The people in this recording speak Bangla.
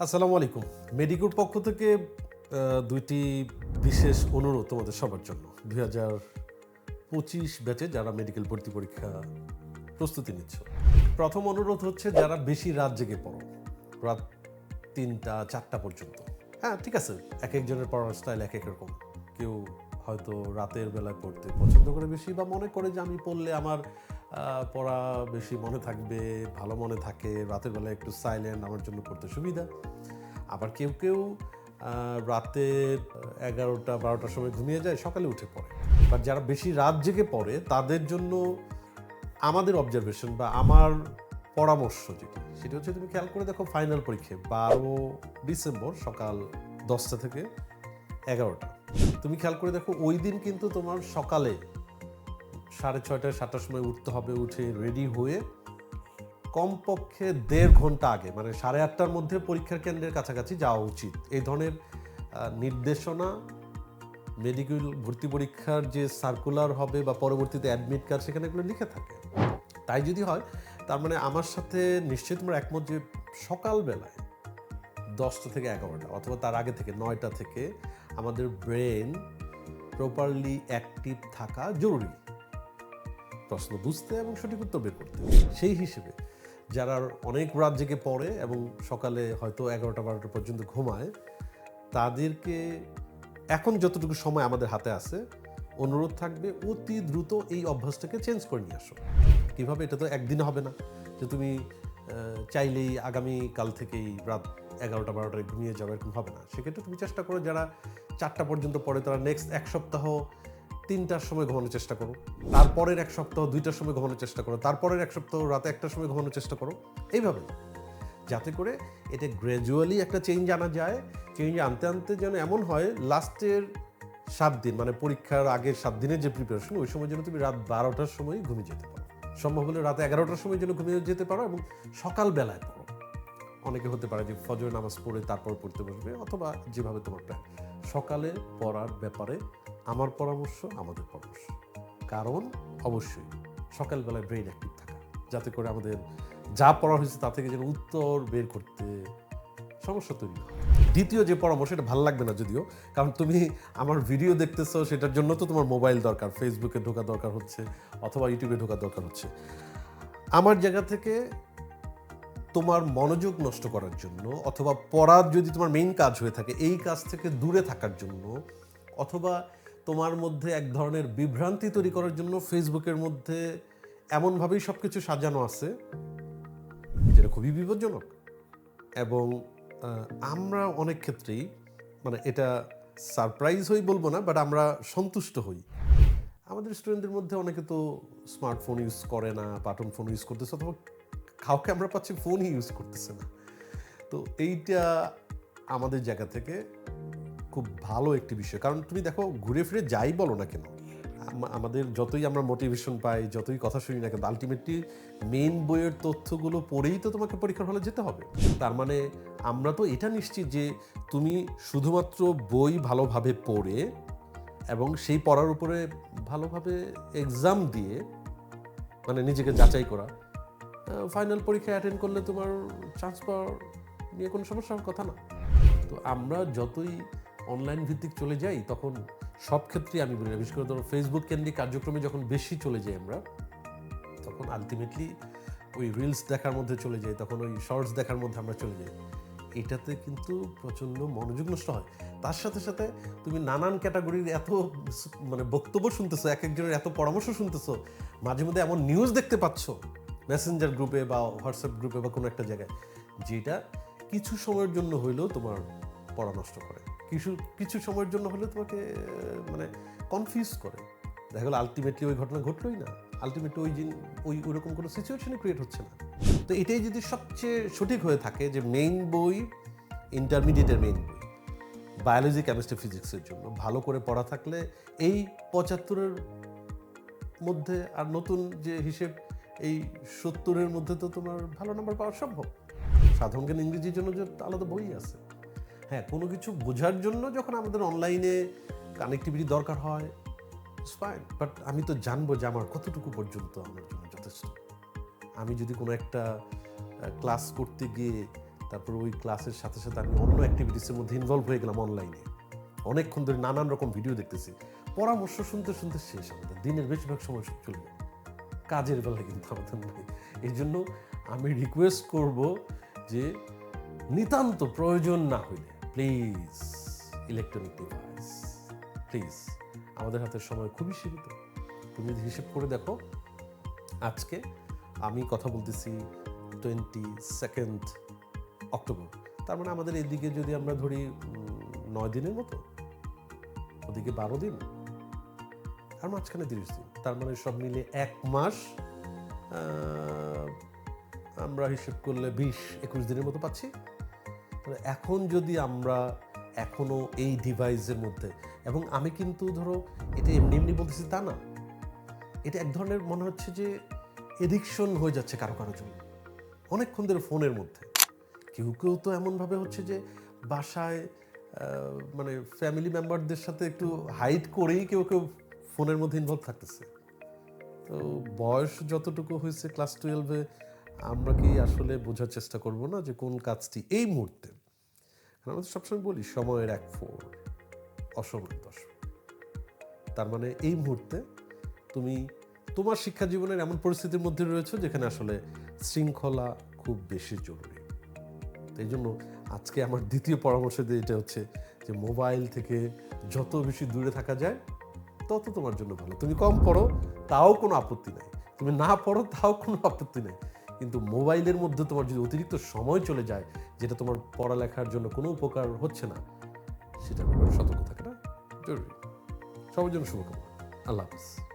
আসসালামু আলাইকুম। মেডিকুর পক্ষ থেকে দুইটি বিশেষ অনুরোধ তোমাদের সবার জন্য। দুই হাজার পঁচিশ ব্যাচে যারা মেডিকেল ভর্তি পরীক্ষা প্রস্তুতি নিচ্ছ, প্রথম অনুরোধ হচ্ছে যারা বেশি রাত জেগে পড়ো, রাত তিনটা, চারটা পর্যন্ত। হ্যাঁ ঠিক আছে, এক একজনের পড়ার স্টাইল এক এক রকম। কেউ হয়তো রাতের বেলায় পড়তে পছন্দ করে বেশি বা মনে করে যে আমি পড়লে আমার পড়া বেশি মনে থাকবে, ভালো মনে থাকে, রাতের বেলায় একটু সাইলেন্ট আমার জন্য পড়তে সুবিধা। আবার কেউ কেউ রাতে এগারোটা, বারোটার সময় ঘুমিয়ে যায়, সকালে উঠে পড়ে। বাট যারা বেশি রাত জেগে পড়ে, তাদের জন্য আমাদের অবজারভেশন বা আমার পরামর্শ যেটি, সেটা হচ্ছে তুমি খেয়াল করে দেখো ফাইনাল পরীক্ষা, বারো ডিসেম্বর সকাল দশটা থেকে এগারোটা। তুমি খেয়াল করে দেখো ওই দিন কিন্তু তোমার সকালে সাড়ে ছয়টায় সাতটার সময় উঠতে হবে, উঠে রেডি হয়ে কমপক্ষে দেড় ঘণ্টা আগে মানে সাড়ে আটটার মধ্যে পরীক্ষার কেন্দ্রের কাছাকাছি যাওয়া উচিত। এই ধরনের নির্দেশনা মেডিকেল ভর্তি পরীক্ষার যে সার্কুলার হবে বা পরবর্তীতে অ্যাডমিট কার্ড সেখানে এগুলো লিখে থাকে। তাই যদি হয়, তার মানে আমার সাথে নিশ্চয়ই তোমরা একমত যে সকালবেলায় দশটা থেকে এগারোটা অথবা তার আগে থেকে নয়টা থেকে আমাদের ব্রেন প্রপারলি অ্যাক্টিভ থাকা জরুরি। প্রশ্ন বুঝতে এবং সঠিক উত্তর বের করতে। সেই হিসেবে যারা অনেক রাত জেগে পড়ে এবং সকালে হয়তো এগারোটা, বারোটা পর্যন্ত ঘুমায়, তাদেরকে এখন যতটুকু সময় আমাদের হাতে আছে, অনুরোধ থাকবে অতি দ্রুত এই অভ্যাসটাকে চেঞ্জ করে নিয়ে আসো। কীভাবে? এটা তো একদিনে হবে না। যে তুমি চাইলেই আগামী কাল থেকেই রাত এগারোটা, বারোটায় ঘুমিয়ে যাবে এরকম হবে না। সেক্ষেত্রে তুমি চেষ্টা করো যারা চারটা পর্যন্ত পড়ে, তারা নেক্সট এক সপ্তাহ তিনটার সময় ঘুমানোর চেষ্টা করো। তারপরের এক সপ্তাহ দুইটার সময় ঘুমানোর চেষ্টা করো। তারপরের এক সপ্তাহ রাতে একটার সময় ঘুমানোর চেষ্টা করো। এইভাবে। যাতে করে এটা গ্র্যাজুয়ালি একটা চেঞ্জ আনা যায়। চেঞ্জ আনতে আনতে যেন এমন হয় লাস্টের সাত দিন মানে পরীক্ষার আগের সাত দিনের যে প্রিপারেশন ওই সময় যেন তুমি রাত বারোটার সময় ঘুমিয়ে যেতে পারো। সম্ভব হলে রাত এগারোটার সময় যেন ঘুমিয়ে যেতে পারো এবং সকালবেলায় পড়ো। অনেকে হতে পারে যে ফজর নামাজ পড়ে তারপর পড়তে বসবে, অথবা যেভাবে তোমার প্ল্যান সকালে পড়ার ব্যাপারে আমার পরামর্শ, আমাদের পরামর্শ কারণ অবশ্যই সকালবেলায় ব্রেন অ্যাক্টিভ থাকা, যাতে করে আমাদের যা পড়া হয়েছে তা থেকে যেন উত্তর বের করতে সমস্যা তৈরি। দ্বিতীয় যে পরামর্শ, এটা ভালো লাগবে না যদিও, কারণ তুমি আমার ভিডিও দেখতেছো, সেটার জন্য তো তোমার মোবাইল দরকার ফেসবুকে ঢোকা দরকার হচ্ছে, অথবা ইউটিউবে ঢোকা দরকার হচ্ছে আমার জায়গা থেকে তোমার মনোযোগ নষ্ট করার জন্য, অথবা পড়ার যদি তোমার মেইন কাজ হয়ে থাকে, এই কাজ থেকে দূরে থাকার জন্য, অথবা তোমার মধ্যে এক ধরনের বিভ্রান্তি তৈরি করার জন্য ফেসবুকের মধ্যে এমনভাবেই সব কিছু সাজানো আছে, যেটা খুবই বিপজ্জনক। এবং আমরা অনেক ক্ষেত্রেই মানে এটা সারপ্রাইজ হই বলব না, বাট আমরা সন্তুষ্ট হই। আমাদের স্টুডেন্টদের মধ্যে অনেকে তো স্মার্টফোন ইউজ করে না, বাটন ফোন ইউজ করতেছে, অথবা কাউকে আমরা পাচ্ছি ফোনই ইউজ করতেছে না। তো এইটা আমাদের জায়গা থেকে খুব ভালো একটি বিষয়। কারণ তুমি দেখো, ঘুরে ফিরে যাই বলো না কেন আমাদের যতই আমরা মোটিভেশন পাই, যতই কথা শুনি না কেন আলটিমেটলি মেন বইয়ের তথ্যগুলো পড়েই তো তোমাকে পরীক্ষার হলে যেতে হবে। তার মানে আমরা তো এটা নিশ্চিত যে তুমি শুধুমাত্র বই ভালোভাবে পড়ে এবং সেই পড়ার উপরে ভালোভাবে এক্সাম দিয়ে মানে নিজেকে যাচাই করা ফাইনাল পরীক্ষা অ্যাটেন্ড করলে তোমার চান্স পাওয়ার নিয়ে কোনো সমস্যা কথা না। তো আমরা যতই অনলাইন ভিত্তিক চলে যাই তখন সব ক্ষেত্রেই আমি বলি না, বিশেষ করে ধরো ফেসবুক কেন্দ্রিক কার্যক্রমে যখন বেশি চলে যাই আমরা তখন আলটিমেটলি ওই রিলস দেখার মধ্যে চলে যাই তখন ওই শর্টস দেখার মধ্যে আমরা চলে যাই। এটাতে কিন্তু প্রচণ্ড মনোযোগ নষ্ট হয়। তার সাথে সাথে তুমি নানান ক্যাটাগরির এত মানে বক্তব্য শুনতেছো এক একজনের এত পরামর্শ শুনতেছো মাঝে মধ্যে এমন নিউজ দেখতে পাচ্ছ মেসেঞ্জার গ্রুপে বা হোয়াটসঅ্যাপ গ্রুপে বা কোনো একটা জায়গায় যেটা কিছু সময়ের জন্য হইলেও তোমার পড়া নষ্ট করে। কিছু কিছু সময়ের জন্য হলে তোমাকে মানে কনফিউজ করে। দেখা গেলো আলটিমেটলি ওই ঘটনা ঘটলোই না। আলটিমেটলি ওই জিন, ওই ওইরকম কোনো সিচুয়েশনই ক্রিয়েট হচ্ছে না। তো এটাই যদি সবচেয়ে সঠিক হয়ে থাকে যে মেইন বই ইন্টারমিডিয়েটের মেইন বই বায়োলজি কেমিস্ট্রি ফিজিক্সের জন্য। ভালো করে পড়া থাকলে এই পঁচাত্তরের মধ্যে আর নতুন যে হিসেব, এই সত্তরের মধ্যে তো তোমার ভালো নাম্বার পাওয়া সম্ভব। সাধারণ জ্ঞান ইংরেজির জন্য যে আলাদা বই আছে। হ্যাঁ কোনো কিছু বোঝার জন্য যখন আমাদের অনলাইনে কানেক্টিভিটি দরকার হয় ফাইন বাট আমি তো জানব যে আমার কতটুকু পর্যন্ত আমার জন্য যথেষ্ট। আমি যদি কোনো একটা ক্লাস করতে গিয়ে তারপর ওই ক্লাসের সাথে সাথে আমি অন্য অ্যাক্টিভিটিসের মধ্যে ইনভলভ হয়ে গেলাম অনলাইনে অনেকক্ষণ ধরে নানান রকম ভিডিও দেখতেছি। পরামর্শ শুনতে শুনতে শেষ আমাদের। দিনের বেশিরভাগ সময় সব চলে যায়। কাজের বেলায় কিন্তু আমাদের নেই। এই জন্য আমি রিকোয়েস্ট করব যে নিতান্ত প্রয়োজন না হইলে প্লিজ ইলেকট্রনিক ডিভাইস প্লিজ আমাদের হাতের সময় খুবই সীমিত। তুমি যদি হিসেব করে দেখো, আজকে আমি কথা বলতেছি টোয়েন্টি সেকেন্ড অক্টোবর তার মানে আমাদের এদিকে যদি আমরা ধরি নয় দিনের মতো, ওদিকে বারো দিন আর মাঝখানে তিরিশ দিন। তার মানে সব মিলে এক মাস আমরা হিসেব করলে বিশ, একুশ দিনের মতো পাচ্ছি। এখন যদি আমরা এখনও এই ডিভাইসের মধ্যে, এবং আমি কিন্তু ধরো এটা এমনি এমনি বলতেছি তা না, এটা এক ধরনের মনে হচ্ছে যে এডিকশন হয়ে যাচ্ছে কারও কারও জন্য। অনেকক্ষণ ধরে ফোনের মধ্যে। কেউ কেউ তো এমনভাবে হচ্ছে যে বাসায় মানে ফ্যামিলি মেম্বারদের সাথে একটু হাইড করেই কেউ কেউ ফোনের মধ্যে ইনভলভ থাকতেছে। তো বয়স যতটুকু হয়েছে ক্লাস টুয়েলভে আমরা কি আসলে বোঝার চেষ্টা করব না যে কোন কাজটি এই মুহূর্তে আমরা তো সবসময় বলি, সময়ের এক ফোর অসময় দশ তার মানে এই মুহূর্তে তুমি তোমার শিক্ষা জীবনের এমন পরিস্থিতির মধ্যে রয়েছে যেখানে আসলে শৃঙ্খলা খুব বেশি জরুরি। এই জন্য আজকে আমার দ্বিতীয় পরামর্শ দিয়ে এটা হচ্ছে যে মোবাইল থেকে যত বেশি দূরে থাকা যায়, তত তোমার জন্য ভালো। তুমি কম পড়ো, তাও কোনো আপত্তি নাই। তুমি না পড়ো, তাও কোনো আপত্তি নেই। কিন্তু মোবাইলের মধ্যে তোমার যদি অতিরিক্ত সময় চলে যায়, যেটা তোমার পড়ালেখার জন্য কোনো উপকার হচ্ছে না সেটা ব্যাপারে সতর্ক থাকাটা জরুরি। সবার জন্য শুভকামনা। আল্লাহ হাফিজ।